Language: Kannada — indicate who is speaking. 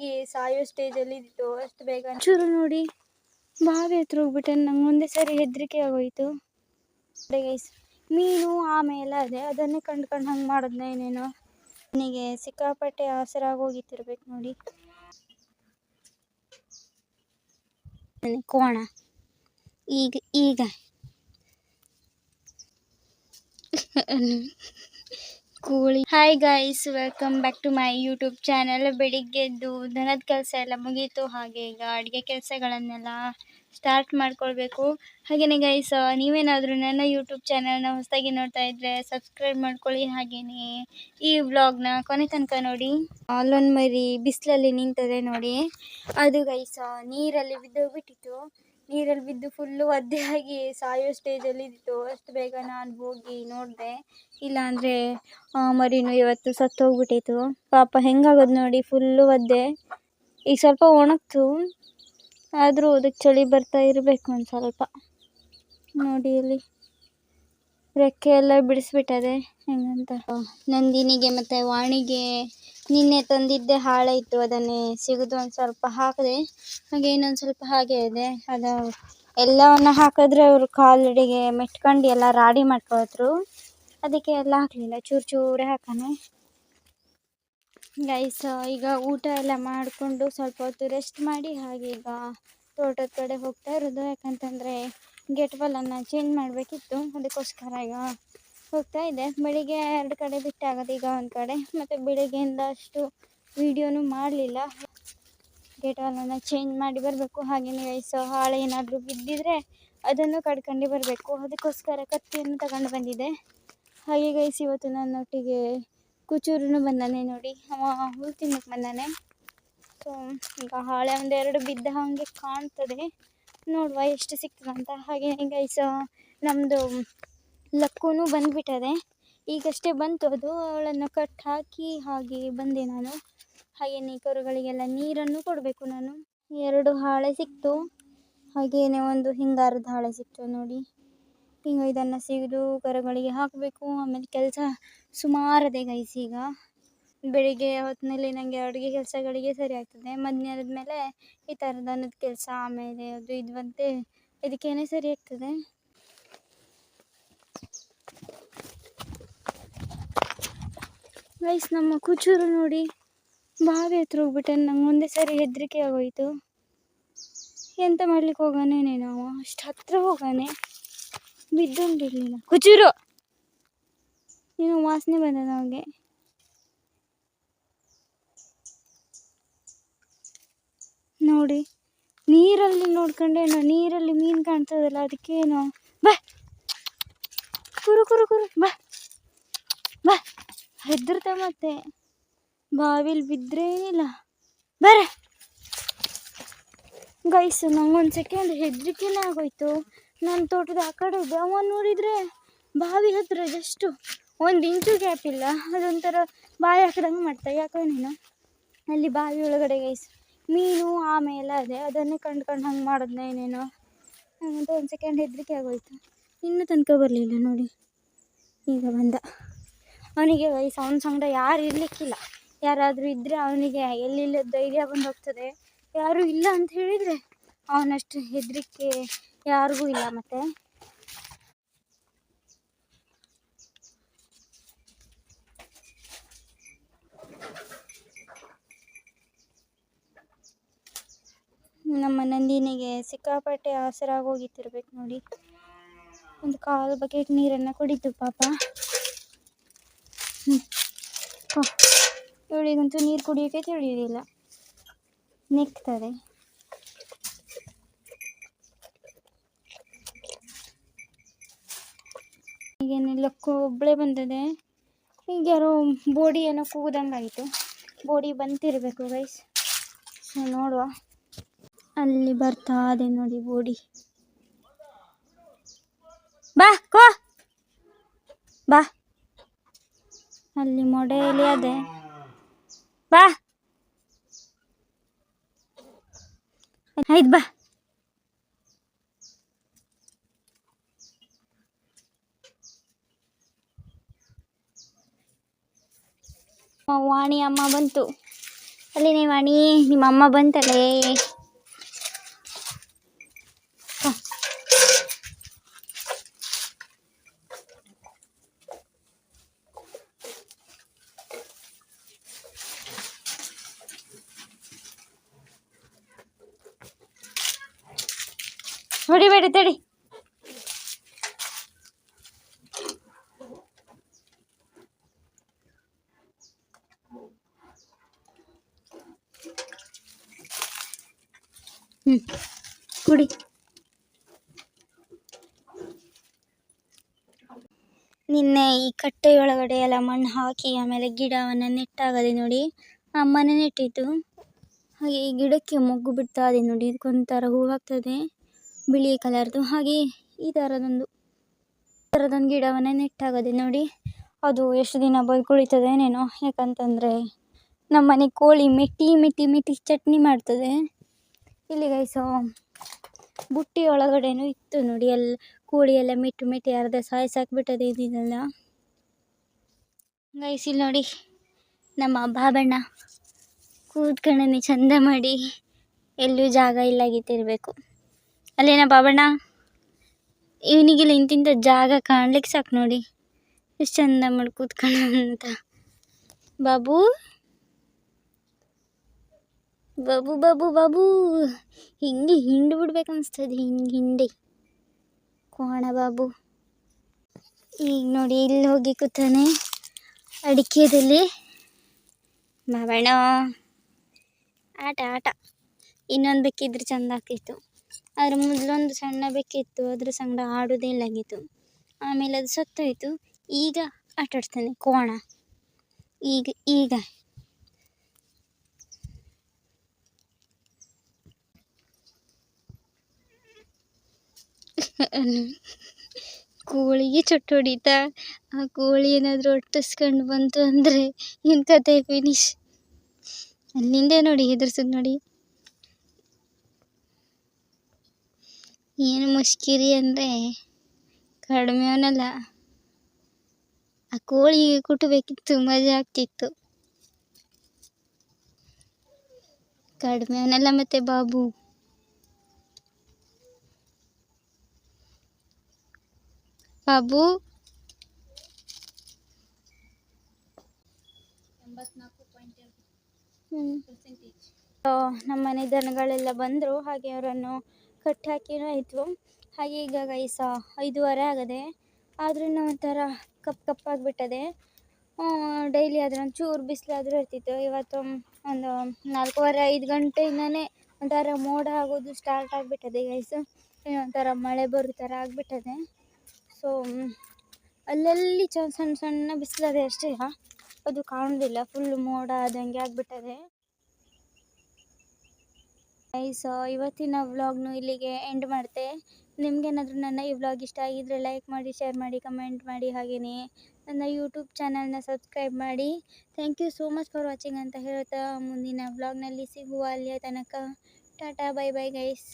Speaker 1: ಒದ್ದೆಯಾಗಿ ಸಾಯೋ ಸ್ಟೇಜಲ್ಲಿ ಇದ್ದು ಅಷ್ಟು ಬೇಗ ಚೂರು ನೋಡಿ, ಬಾವಿ ಹತ್ರ ಹೋಗ್ಬಿಟ್ಟೆ. ನಂಗೆ ಒಂದೇ ಸರಿ ಹೆದರಿಕೆ ಆಗೋಯ್ತು. ಮೀನು ಆಮೇಲೆ ಅದೇ, ಅದನ್ನೇ ಕಂಡ್ಕೊಂಡು ಕಂಡು ಹಂಗೆ ಮಾಡಿದ್ನ ಏನೇನೋ. ನನಗೆ ಸಿಕ್ಕಾಪಟ್ಟೆ ಆಸರಾಗಿ ಹೋಗಿತ್ತಿರ್ಬೇಕು ನೋಡಿ. ಕೋಣ. ಈಗ ಈಗ. ಕೋಳಿ hi guys welcome back to my YouTube channel ಬೆಳಿಗ್ಗೆದ್ದು ದನದ ಕೆಲಸ ಎಲ್ಲ ಮುಗೀತು. ಹಾಗೆ ಈಗ ಅಡುಗೆ ಕೆಲಸಗಳನ್ನೆಲ್ಲ ಸ್ಟಾರ್ಟ್ ಮಾಡ್ಕೊಳ್ಬೇಕು. ಹಾಗೆಯೇ ಗೈಸ್ ನೀವೇನಾದರೂ ನನ್ನ ಯೂಟ್ಯೂಬ್ ಚಾನಲ್ನ ಹೊಸದಾಗಿ ನೋಡ್ತಾ ಇದ್ದರೆ ಸಬ್ಸ್ಕ್ರೈಬ್ ಮಾಡ್ಕೊಳ್ಳಿ. ಹಾಗೆಯೇ ಈ ವ್ಲಾಗ್ನ ಕೊನೆ ತನಕ ನೋಡಿ. ಅಲ್ಲೊಂದು ಮರಿ ಬಿಸಿಲಲ್ಲಿ ನಿಂತದೆ ನೋಡಿ. ಅದು ಗೈಸ ನೀರಲ್ಲಿ ಬಿದ್ದೋಗ್ಬಿಟ್ಟಿತ್ತು. ನೀರಲ್ಲಿ ಬಿದ್ದು ಫುಲ್ಲು ಒದ್ದೆ ಆಗಿ ಸಾಯೋ ಸ್ಟೇಜಲ್ಲಿ ಇತ್ತು ಅಷ್ಟು ಬೇಗ ನಾನು ಹೋಗಿ ನೋಡಿದೆ. ಇಲ್ಲಾಂದರೆ ಮರಿನೂ ಇವತ್ತು ಸತ್ತು ಹೋಗ್ಬಿಟ್ಟಿತ್ತು. ಪಾಪ ಹೆಂಗಾಗೋದು ನೋಡಿ ಫುಲ್ಲು ಒದ್ದೆ. ಈಗ ಸ್ವಲ್ಪ ಒಣಗ್ತು. ಆದರೂ ಅದಕ್ಕೆ ಚಳಿ ಬರ್ತಾ ಇರಬೇಕು ಒಂದು ಸ್ವಲ್ಪ. ನೋಡಿ ಇಲ್ಲಿ. ರೆಕ್ಕೆ ಎಲ್ಲ ಬಿಡಿಸ್ಬಿಟ್ಟದೆ. ಹೆಂಗಂತ. ನಂದಿನಿಗೆ ಮತ್ತು ವಾಣಿಗೆ ನಿನ್ನೆ ತಂದಿದ್ದೆ ಹಾಳಾಯಿತು, ಅದನ್ನೇ ಸಿಗದು ಒಂದು ಸ್ವಲ್ಪ ಹಾಕಿದೆ, ಹಾಗೆ ಇನ್ನೊಂದು ಸ್ವಲ್ಪ ಹಾಗೆ ಇದೆ. ಅದು ಎಲ್ಲವನ್ನು ಹಾಕಿದ್ರೆ ಅವರು ಕಾಲಡಿಗೆ ಮೆಟ್ಕೊಂಡು ಎಲ್ಲ ರಾಡಿ ಮಾಡ್ಕೊಳ್ತ್ರು. ಅದಕ್ಕೆ ಎಲ್ಲ ಹಾಕಲಿಲ್ಲ, ಚೂರು ಚೂರೇ ಹಾಕೋಣ ಗೈಸ ಈಗ ಊಟ ಎಲ್ಲ ಮಾಡಿಕೊಂಡು ಸ್ವಲ್ಪ ಹೊತ್ತು ರೆಸ್ಟ್ ಮಾಡಿ, ಹಾಗೆ ಈಗ ತೋಟದ ಕಡೆ ಹೋಗ್ತಾ ಇರೋದು. ಯಾಕಂತಂದರೆ ಗೇಟ್ ಬಾಲನ್ನು ಚೇಂಜ್ ಮಾಡಬೇಕಿತ್ತು, ಅದಕ್ಕೋಸ್ಕರ ಈಗ ಹೋಗ್ತಾ ಇದೆ. ಬೆಳಿಗ್ಗೆ ಎರಡು ಕಡೆ ಬಿಟ್ಟಾಗದು ಈಗ ಒಂದು ಕಡೆ. ಮತ್ತು ಬೆಳಿಗ್ಗೆಯಿಂದ ಅಷ್ಟು ವೀಡಿಯೋನು ಮಾಡಲಿಲ್ಲ. ಗೇಟ್ ಚೇಂಜ್ ಮಾಡಿ ಬರಬೇಕು. ಹಾಗೆಯೇ ಗೈಸ್ ಹಾಳೆ ಏನಾದರೂ ಬಿದ್ದಿದ್ರೆ ಅದನ್ನು ಕಡ್ಕೊಂಡು ಬರಬೇಕು. ಅದಕ್ಕೋಸ್ಕರ ಕತ್ತಿಯನ್ನು ತಗೊಂಡು ಬಂದಿದೆ. ಹಾಗೆ ಗೈಸ್ ಇವತ್ತು ನನ್ನೊಟ್ಟಿಗೆ ಕುಚೂರು ಬಂದಾನೆ ನೋಡಿ. ಅವ ಹುಲ್ ತಿನ್ನಕ್ಕೆ ಬಂದಾನೆ. ಸೊ ಈಗ ಹಾಳೆ ಒಂದೆರಡು ಬಿದ್ದ ಹಾಗೆ ಕಾಣ್ತದೆ. ನೋಡುವ ಎಷ್ಟು ಸಿಗ್ತದಂತ ಹಾಗೆ ಗೈಸ್ ನಮ್ಮದು ಲಕ್ಕೂನು ಬಂದುಬಿಟ್ಟದೆ. ಈಗಷ್ಟೇ ಬಂತು ಅದು. ಅವಳನ್ನು ಕಟ್ ಹಾಕಿ ಹಾಗೆ ಬಂದೆ ನಾನು. ಹಾಗೆಯೇ ಕರುಗಳಿಗೆಲ್ಲ ನೀರನ್ನು ಕೊಡಬೇಕು ನಾನು. ಎರಡು ಹಾಳೆ ಸಿಕ್ತು. ಹಾಗೇನೆ ಒಂದು ಹಿಂಗಾರದ ಹಾಳೆ ಸಿಕ್ತು ನೋಡಿ. ಈಗ ಇದನ್ನು ಸಿಗದು ಕರುಗಳಿಗೆ ಹಾಕಬೇಕು. ಆಮೇಲೆ ಕೆಲಸ ಸುಮಾರದೆ ಗೈಸ್ ಈಗ. ಬೆಳಿಗ್ಗೆ ಹೊತ್ತಿನಲ್ಲಿ ನನಗೆ ಅಡುಗೆ ಕೆಲಸಗಳಿಗೆ ಸರಿ ಆಗ್ತದೆ. ಮಧ್ಯಾಹ್ನದ ಮೇಲೆ ಈ ಥರದ ಕೆಲಸ, ಆಮೇಲೆ ಅದು ಇದು ಅಂತೆ. ಇದಕ್ಕೇನೆ ಸರಿ ಆಗ್ತದೆ. ಗೈಸ್, ನಮ್ಮ ಕುಚೂರು ನೋಡಿ ಬಾವಿ ಹತ್ರ ಹೋಗ್ಬಿಟ್ಟೆ. ನಂಗೆ ಒಂದೇ ಸರಿ ಹೆದರಿಕೆ ಆಗೋಯ್ತು. ಎಂತ ಮಾಡ್ಲಿಕ್ಕೆ ಹೋಗೋನೇನೆ ನಾವು ಅಷ್ಟು ಹತ್ರ ಹೋಗಾನೆ ಬಿದ್ದೊಂಡಿರಲಿಲ್ಲ ಕುಚೂರು! ಏನೋ ವಾಸನೆ ಬಂದ ನಮಗೆ ನೋಡಿ, ನೀರಲ್ಲಿ ನೋಡ್ಕೊಂಡೇನೋ ನೀರಲ್ಲಿ ಮೀನು ಕಾಣ್ತದಲ್ಲ, ಅದಕ್ಕೇನೋ. ಬಾ! ಕುರು ಕುರು ಕುರು, ಬಾ! ಬಾ! ಹೆದರ್ತ ಮತ್ತೆ? ಬಾವಿಲಿ ಬಿದ್ರೇನಿಲ್ಲ ಬರ. ಗೈಸು ನಂಗೊಂದು ಸೆಕೆಂಡ್ ಹೆದರಿಕೆನೇ ಆಗೋಯ್ತು. ನನ್ನ ತೋಟದ ಆ ಕಡೆ ಇದೆ. ನೋಡಿದರೆ ಬಾವಿ ಹತ್ರ ಜಸ್ಟು ಒಂದು ಇಂಚು ಗ್ಯಾಪ್ ಇಲ್ಲ. ಅದೊಂಥರ ಬಾವಿ ಹಾಕಿದಂಗೆ ಮಾಡ್ತಾ. ಯಾಕೋ ನೀನು? ಅಲ್ಲಿ ಬಾವಿ ಒಳಗಡೆ ಗೈಸು, ಮೀನು ಆಮೇಲೆ ಅದೇ ಅದನ್ನೇ ಕಂಡು ಕಂಡು ಹಂಗೆ ಮಾಡಿದ್ನ ಏನೇನೋ ಹಂಗಂತ ಒಂದು ಸೆಕೆಂಡ್ ಹೆದರಿಕೆ ಆಗೋಯ್ತು. ಇನ್ನೂ ತನಕ ಬರಲಿಲ್ಲ ನೋಡಿ. ಈಗ ಬಂದ. ಅವನಿಗೆ ವಯಸ್ಸು ಅವನ ಸಂಗಡ ಯಾರು ಇರಲಿಕ್ಕಿಲ್ಲ. ಯಾರಾದರೂ ಇದ್ದರೆ ಅವನಿಗೆ ಎಲ್ಲಿಲ್ಲ ಧೈರ್ಯ ಬಂದು ಹೋಗ್ತದೆ ಯಾರೂ ಇಲ್ಲ ಅಂತ ಹೇಳಿದರೆ ಅವನಷ್ಟು ಹೆದರಿಕೆ ಯಾರಿಗೂ ಇಲ್ಲ ಮತ್ತೆ. ನಮ್ಮ ನಂದಿನಿಗೆ ಸಿಕ್ಕಾಪಟ್ಟೆ ಆಸರಾಗಿ ಆಸರಾಗೋಗಿತ್ತಿರ್ಬೇಕು ನೋಡಿ. ಒಂದು ಕಾಲು ಬಕೆಟ್ ನೀರನ್ನು ಕುಡಿತು ಪಾಪ. ಹ್ಞೂ ಇವಳಿಗಂತೂ ನೀರು ಕುಡಿಯೋಕ್ಕೆ ತಿಳಿಯೋದಿಲ್ಲ ನೆಕ್ತದೆ. ಈಗೇನೆಲ್ಲ ಒಬ್ಬಳೇ ಬಂದದೆ. ಈಗ ಯಾರೋ ಬೋಡಿ ಏನೋ ಕೂದಂಗಾಯಿತು. ಬೋಡಿ ಬಂತಿರಬೇಕು ಗೈಸ್ ಸೊ ನೋಡುವ. ಅಲ್ಲಿ ಬರ್ತಾ ಇದೆ ನೋಡಿ ಬೋಡಿ. ಬಾ, ಕೋ. ಬಾ. ಅಲ್ಲಿ ಮೊಡೆಯಲ್ಲಿ ಅದೇ. ಬಾ. ಆಯ್ತು ಬಾ. ವಾಣಿ ಅಮ್ಮ ಬಂತು. ಅಲ್ಲಿನೇ ವಾಣಿ ನಿಮ್ಮ ಅಮ್ಮ ಬಂತಲೇ. ಹೊಡಿಬೇಡಿ ತಡಿ. ಹ್ಞೂ ಕುಡಿ. ನಿನ್ನೆ ಈ ಕಟ್ಟೆಯೊಳಗಡೆ ಎಲ್ಲ ಮಣ್ಣು ಹಾಕಿ, ಆಮೇಲೆ ಗಿಡವನ್ನು ನೆಟ್ಟಾಗದೆ ನೋಡಿ, ಅಮ್ಮನೇ ನೆಟ್ಟಿತ್ತು. ಹಾಗೆ ಈ ಗಿಡಕ್ಕೆ ಮೊಗ್ಗು ಬಿಡ್ತಾ ಇದೆ ನೋಡಿ, ಇದಕ್ಕೊಂಥರ ಹೂವಾಗ್ತದೆ. ಬಿಳಿ ಕಲರ್ದು, ಹಾಗೆ ಈ ಥರದೊಂದು ಈ ಥರದೊಂದು ಗಿಡವನ್ನು ನೆಟ್ಟಾಗದೆ ನೋಡಿ. ಅದು ಎಷ್ಟು ದಿನ ಬದುಕುಳಿತದೇನೇನೋ ಯಾಕಂತಂದರೆ ನಮ್ಮನೆ ಕೋಳಿ ಮೆಟ್ಟಿ ಮೆಟ್ಟಿ ಮೆಟ್ಟಿ ಚಟ್ನಿ ಮಾಡ್ತದೆ. ಇಲ್ಲಿ ಗೈಸು ಬುಟ್ಟಿ ಒಳಗಡೆನೂ ಇತ್ತು ನೋಡಿ. ಎಲ್ಲ ಕೋಳಿ ಎಲ್ಲ ಮೆಟ್ಟು ಮೆಟ್ಟಿ ಅರ್ಧ ಸಾಯಿಸಾಕ್ಬಿಟ್ಟದೆ ಇದನ್ನೆಲ್ಲ ಗೈಸ್ ಇಲ್ಲಿ ನೋಡಿ ನಮ್ಮ ಬಾಬಣ್ಣ ಕೂತ್ಕೊಂಡೇ ಚಂದ ಮಾಡಿ ಎಲ್ಲೂ ಜಾಗ ಇಲ್ಲಾಗಿತ್ತಿರಬೇಕು ಅಲ್ಲೇನ ಬಾಬಣ್ಣ? ಇವನಿಗೆಲ್ಲ ಇಂತಿಂಥ ಜಾಗ ಕಾಣ್ಲಿಕ್ಕೆ ಸಾಕು ನೋಡಿ. ಎಷ್ಟು ಚಂದ ಮಾಡಿ ಕೂತ್ಕೊಂಡ ಅಂತ. ಬಾಬು? ಬಾಬು ಬಾಬು ಬಾಬು. ಹಿಂಗೆ ಹಿಂಡು ಬಿಡ್ಬೇಕು ಅನಿಸ್ತದೆ, ಹಿಂಗೆ ಹಿಂಡಿ. ಕೋಣ ಬಾಬು. ಈಗ ನೋಡಿ ಇಲ್ಲಿ ಹೋಗಿ ಕೂತಾನೆ ಅಡಿಕೆದಲ್ಲಿ. ಬಾಬಣ್ಣ. ಆಟ ಆಟ. ಇನ್ನೊಂದು ಬೇಕಿದ್ರೆ ಚಂದ ಆಗ್ತಿತ್ತು. ಅದ್ರ ಮೊದಲೊಂದು ಸಣ್ಣ ಬೆಕ್ಕಿತ್ತು, ಅದ್ರ ಸಂಗಡ ಆಡೋದೇ ಇಲ್ಲಾಗಿತ್ತು ಆಮೇಲೆ ಅದು ಸತ್ತೋಯ್ತು. ಈಗ ಆಟಾಡ್ತಾನೆ ಕೋಣ. ಈಗ ಈಗ. ಕೋಳಿಗೆ ಚೊಟ್ಟು ಆ ಕೋಳಿ ಏನಾದರೂ ಒಟ್ಟಿಸ್ಕೊಂಡು ಬಂತು ಅಂದರೆ ಇಂಥದ್ದೇ ಫಿನಿಶ್ ಅಲ್ಲಿಂದೇ ನೋಡಿ, ಹೆದರ್ಸೋದು ನೋಡಿ ಏನು ಮುಷ್ಕಿರಿ ಅಂದರೆ ಕಡಿಮೆ ಅವನಲ್ಲ. ಆ ಕೋಳಿಗೆ ಕುಟ್ಟಬೇಕಿತ್ತು ಮಜಾ ಆಗ್ತಿತ್ತು. ಕಡಿಮೆ ಅವನಲ್ಲ ಮತ್ತೆ ಬಾಬು. ಬಾಬು. ನಮ್ಮ ಮನೆ ದನಗಳೆಲ್ಲ ಬಂದರು, ಹಾಗೆ ಅವರನ್ನು ಕಟ್ಟಿ ಹಾಕಿನೂ ಆಯಿತು. ಹಾಗೆ ಈಗ ಗೈಸ ಐದೂವರೆ ಆಗದೆ ಆದ್ರೂ ಒಂಥರ ಕಪ್ಪು ಕಪ್ಪಾಗಿಬಿಟ್ಟದೆ. ಡೈಲಿ ಆದರೆ ಒಂಚೂರು ಬಿಸಿಲಾದರೂ ಇರ್ತಿತ್ತು. ಇವತ್ತು ಒಂದು ನಾಲ್ಕೂವರೆ, ಐದು ಗಂಟೆಯಿಂದನೇ ಒಂಥರ ಮೋಡ ಆಗೋದು ಸ್ಟಾರ್ಟ್ ಆಗಿಬಿಟ್ಟದೆ ಗೈಸು ಒಂಥರ ಮಳೆ ಬರೋ ಥರ ಆಗಿಬಿಟ್ಟದೆ. ಸೊ ಅಲ್ಲಲ್ಲಿ ಚ ಸಣ್ಣ ಸಣ್ಣ ಬಿಸಿಲದೆ ಅಷ್ಟೇ ಅದು ಕಾಣೋದಿಲ್ಲ. ಫುಲ್ ಮೋಡ ಆದಂಗೆ ಆಗಿಬಿಟ್ಟದೆ. ಗೈಸ್ ಇವತ್ತಿನ ವ್ಲಾಗ್ನು ಇಲ್ಲಿಗೆ ಎಂಡ್ ಮಾಡ್ತೆ. ನಿಮಗೇನಾದರೂ ನನ್ನ ಈ ವ್ಲಾಗ್ ಇಷ್ಟ ಆಗಿದ್ದರೆ ಲೈಕ್ ಮಾಡಿ ಶೇರ್ ಮಾಡಿ ಕಮೆಂಟ್ ಮಾಡಿ ಹಾಗೆಯೇ ನನ್ನ ಯೂಟ್ಯೂಬ್ ಚಾನಲ್ನ ಸಬ್ಸ್ಕ್ರೈಬ್ ಮಾಡಿ. Thank you so much for watching ಅಂತ ಹೇಳ್ತಾ ಮುಂದಿನ ವ್ಲಾಗ್ನಲ್ಲಿ ಸಿಗುವ ಅಲ್ಲಿಯ ತನಕ. Tata bye bye guys